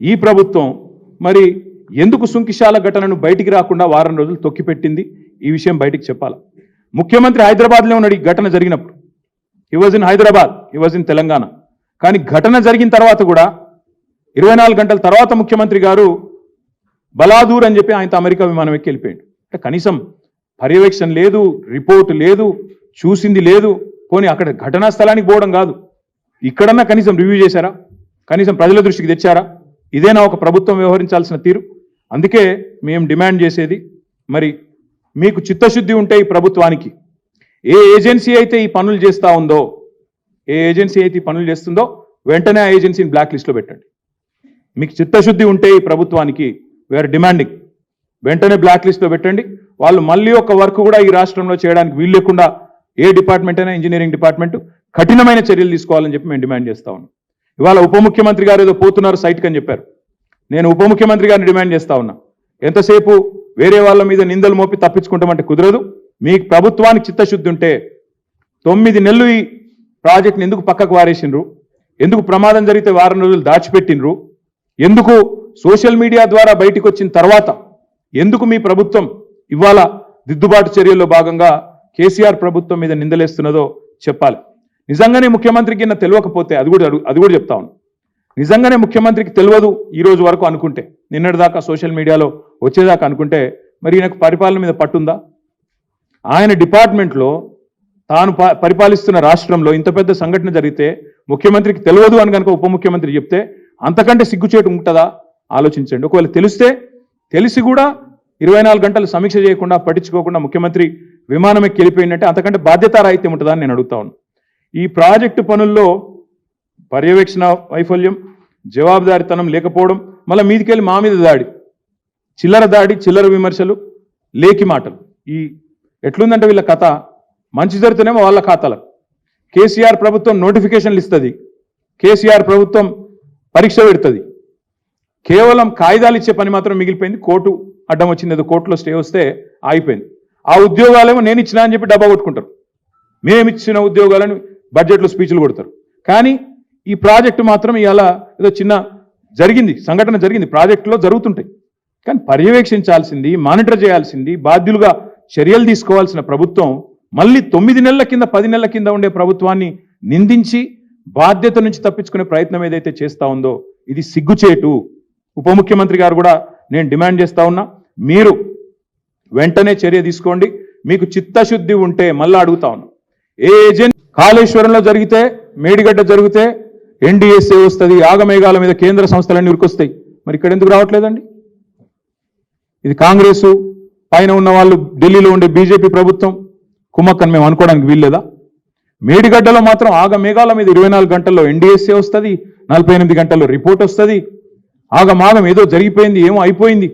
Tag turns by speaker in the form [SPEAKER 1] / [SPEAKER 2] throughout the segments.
[SPEAKER 1] ఈ ప్రభుత్వం మరి ఎందుకు సుంకిశాల ఘటనను బయటికి రాకుండా వారం రోజులు తొక్కిపెట్టింది? ఈ విషయం బయటికి చెప్పాలి? ముఖ్యమంత్రి హైదరాబాద్లో ఉన్నాడు ఈ ఘటన జరిగినప్పుడు. ఈ వాజ్ ఇన్ హైదరాబాద్ ఈ వాజ్ ఇన్ తెలంగాణ. కానీ ఘటన జరిగిన తర్వాత కూడా ఇరవై నాలుగు గంటల తర్వాత ముఖ్యమంత్రి గారు బలాదూర్ అని చెప్పి ఆయనతో అమెరికా విమానం ఎక్కి వెళ్ళిపోయాడు. అంటే కనీసం పర్యవేక్షణ లేదు రిపోర్ట్ లేదు చూసింది లేదు పోనీ అక్కడ ఘటనా స్థలానికి పోవడం కాదు. ఇక్కడన్నా కనీసం రివ్యూ చేశారా? కనీసం ప్రజల దృష్టికి తెచ్చారా? ఇదేనా ఒక ప్రభుత్వం వ్యవహరించాల్సిన తీరు? అందుకే మేము డిమాండ్ చేసేది మరి మీకు చిత్తశుద్ధి ఉంటే ఈ ప్రభుత్వానికి. ఏ ఏజెన్సీ అయితే ఈ పనులు చేస్తూ ఉందో ఏ ఏజెన్సీ అయితే ఈ పనులు చేస్తుందో వెంటనే ఆ ఏజెన్సీని బ్లాక్ లిస్ట్లో పెట్టండి. మీకు చిత్తశుద్ధి ఉంటే ఈ ప్రభుత్వానికి వీఆర్ డిమాండింగ్ వెంటనే బ్లాక్ లిస్ట్లో పెట్టండి. వాళ్ళు మళ్ళీ ఒక వర్క్ కూడా ఈ రాష్ట్రంలో చేయడానికి వీలు లేకుండా ఏ డిపార్ట్మెంట్ అయినా ఇంజనీరింగ్ డిపార్ట్మెంట్ కఠినమైన చర్యలు తీసుకోవాలని చెప్పి మేము డిమాండ్ చేస్తా ఉన్నాం. ఇవాళ ఉప ముఖ్యమంత్రి గారు ఏదో పోతున్నారు సైట్కి అని చెప్పారు. నేను ఉప ముఖ్యమంత్రి గారిని డిమాండ్ చేస్తా ఉన్నా. ఎంతసేపు వేరే వాళ్ళ మీద నిందలు మోపి తప్పించుకుంటామంటే కుదరదు. మీ ప్రభుత్వానికి చిత్తశుద్ధి ఉంటే తొమ్మిది నెలలు ఈ ప్రాజెక్ట్ని ఎందుకు పక్కకు వారేసిండ్రు? ఎందుకు ప్రమాదం జరిగితే వారం రోజులు దాచిపెట్టిండ్రు? ఎందుకు సోషల్ మీడియా ద్వారా బయటికి వచ్చిన తర్వాత ఎందుకు మీ ప్రభుత్వం ఇవాళ దిద్దుబాటు చర్యల్లో భాగంగా కేసీఆర్ ప్రభుత్వం మీద నిందలేస్తున్నదో చెప్పాలి. నిజంగానే ముఖ్యమంత్రికి నా తెలియకపోతే అది కూడా అది కూడా చెప్తా ఉన్నాను నిజంగానే ముఖ్యమంత్రికి తెలియదు ఈ రోజు వరకు అనుకుంటే. నిన్నటిదాకా సోషల్ మీడియాలో వచ్చేదాకా అనుకుంటే. మరి ఈయనకు పరిపాలన మీద పట్టుందా ఆయన డిపార్ట్మెంట్లో తాను ప- పరిపాలిస్తున్న రాష్ట్రంలో ఇంత పెద్ద సంఘటన జరిగితే ముఖ్యమంత్రికి తెలియదు అని కనుక ఉప ముఖ్యమంత్రి చెప్తే అంతకంటే సిగ్గుచేటు ఉంటుందా? ఆలోచించండి. ఒకవేళ తెలిస్తే తెలిసి కూడా ఇరవై నాలుగు గంటలు సమీక్ష చేయకుండా పట్టించుకోకుండా ముఖ్యమంత్రి విమానం ఎక్కి వెళ్ళిపోయిందంటే అంతకంటే బాధ్యతారాహిత్యం ఉంటుందా అని నేను అడుగుతా ఉన్నాను ఈ ప్రాజెక్టు పనుల్లో పర్యవేక్షణ వైఫల్యం జవాబుదారితనం లేకపోవడం మళ్ళీ మీదికెళ్ళి మా మీద దాడి చిల్లర దాడి చిల్లర విమర్శలు లేకి మాటలు. ఈ ఎట్లుందంటే వీళ్ళ కథ మంచి జరుగుతూనేమో వాళ్ళ ఖాతాలకు కేసీఆర్ ప్రభుత్వం నోటిఫికేషన్లు ఇస్తుంది. కేసీఆర్ ప్రభుత్వం పరీక్ష పెడుతుంది. కేవలం కాగితాలు ఇచ్చే పని మాత్రం మిగిలిపోయింది. కోర్టు అడ్డం వచ్చింది. ఏదో కోర్టులో స్టే వస్తే ఆగిపోయింది. ఆ ఉద్యోగాలేమో నేను ఇచ్చినా అని చెప్పి డబ్బా కొట్టుకుంటారు. మేమిచ్చిన ఉద్యోగాలను బడ్జెట్లో స్పీచ్లు కొడతారు. కానీ ఈ ప్రాజెక్టు మాత్రం ఇవాళ ఏదో చిన్న జరిగింది సంఘటన జరిగింది ప్రాజెక్టులో జరుగుతుంటాయి. కానీ పర్యవేక్షించాల్సింది మానిటర్ చేయాల్సింది బాధ్యులుగా చర్యలు తీసుకోవాల్సిన ప్రభుత్వం మళ్ళీ తొమ్మిది నెలల కింద పది నెలల కింద ఉండే ప్రభుత్వాన్ని నిందించి బాధ్యత నుంచి తప్పించుకునే ప్రయత్నం ఏదైతే చేస్తా ఉందో ఇది సిగ్గుచేటు. ఉప ముఖ్యమంత్రి గారు కూడా నేను డిమాండ్ చేస్తా ఉన్నా మీరు వెంటనే చర్య తీసుకోండి. మీకు చిత్తశుద్ధి ఉంటే మళ్ళీ అడుగుతా ఉన్నా. ఏ ఏజెంట్ కాళేశ్వరంలో జరిగితే మేడిగడ్డ జరిగితే ఎన్డీఎస్ఏ వస్తుంది ఆగమేఘాల మీద కేంద్ర సంస్థలన్నీ ఉరికొస్తాయి. మరి ఇక్కడ ఎందుకు రావట్లేదండి? ఇది కాంగ్రెసు పైన ఉన్న వాళ్ళు ఢిల్లీలో ఉండే బీజేపీ ప్రభుత్వం కుమ్మక్కని మేము అనుకోవడానికి వీల్లేదా? మేడిగడ్డలో మాత్రం ఆగమేఘాల మీద ఇరవై నాలుగు గంటల్లో ఎన్డీఎస్ఏ వస్తుంది నలభై ఎనిమిది గంటల్లో రిపోర్ట్ వస్తుంది. ఆగమాగం ఏదో జరిగిపోయింది ఏమో అయిపోయింది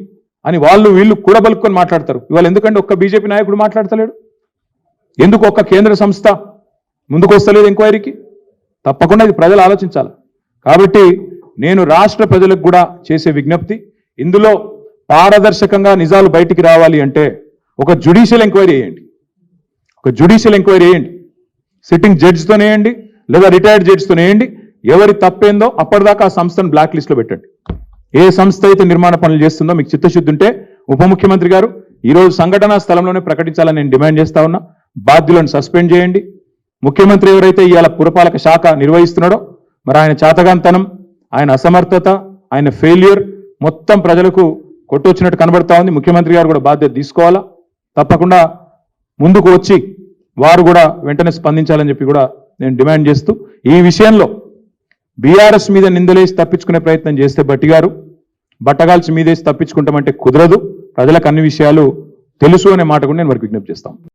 [SPEAKER 1] అని వాళ్ళు వీళ్ళు కూడబలుక్కొని మాట్లాడతారు. ఇవాళ ఎందుకంటే ఒక్క బీజేపీ నాయకుడు మాట్లాడతలేడు? ఎందుకు ఒక్క కేంద్ర సంస్థ ముందుకు వస్తలేదు ఎంక్వైరీకి? తప్పకుండా ఇది ప్రజలు ఆలోచించాలి. కాబట్టి నేను రాష్ట్ర ప్రజలకు కూడా చేసే విజ్ఞప్తి ఇందులో పారదర్శకంగా నిజాలు బయటికి రావాలి అంటే ఒక జ్యుడిషియల్ ఎంక్వైరీ చేయండి ఒక జ్యుడిషియల్ ఎంక్వైరీ చేయండి సిట్టింగ్ జడ్జితో వేయండి లేదా రిటైర్డ్ జడ్జితో వేయండి. ఎవరి తప్పేందో అప్పటిదాకా ఆ సంస్థను బ్లాక్ లిస్ట్లో పెట్టండి. ఏ సంస్థ అయితే నిర్మాణ పనులు చేస్తుందో మీకు చిత్తశుద్ధి ఉంటే ఉప ముఖ్యమంత్రి గారు ఈరోజు సంఘటనా స్థలంలోనే ప్రకటించాలని నేను డిమాండ్ చేస్తా ఉన్నా. బాధ్యులను సస్పెండ్ చేయండి. ముఖ్యమంత్రి ఎవరైతే ఇవాళ పురపాలక శాఖ నిర్వహిస్తున్నాడో మరి ఆయన చాతగాంతనం ఆయన అసమర్థత ఆయన ఫెయిల్యూర్ మొత్తం ప్రజలకు కొట్టొచ్చినట్టు కనబడతా ఉంది. ముఖ్యమంత్రి గారు కూడా బాధ్యత తీసుకోవాలా? తప్పకుండా ముందుకు వచ్చి వారు కూడా వెంటనే స్పందించాలని చెప్పి కూడా నేను డిమాండ్ చేస్తూ ఈ విషయంలో బీఆర్ఎస్ మీద నిందలేసి తప్పించుకునే ప్రయత్నం చేస్తే బట్టి గారు బట్టగాల్చి మీదేసి తప్పించుకుంటామంటే కుదరదు. ప్రజలకు అన్ని విషయాలు తెలుసు అనే మాట కూడా నేను వారికి విజ్ఞప్తి చేస్తాను.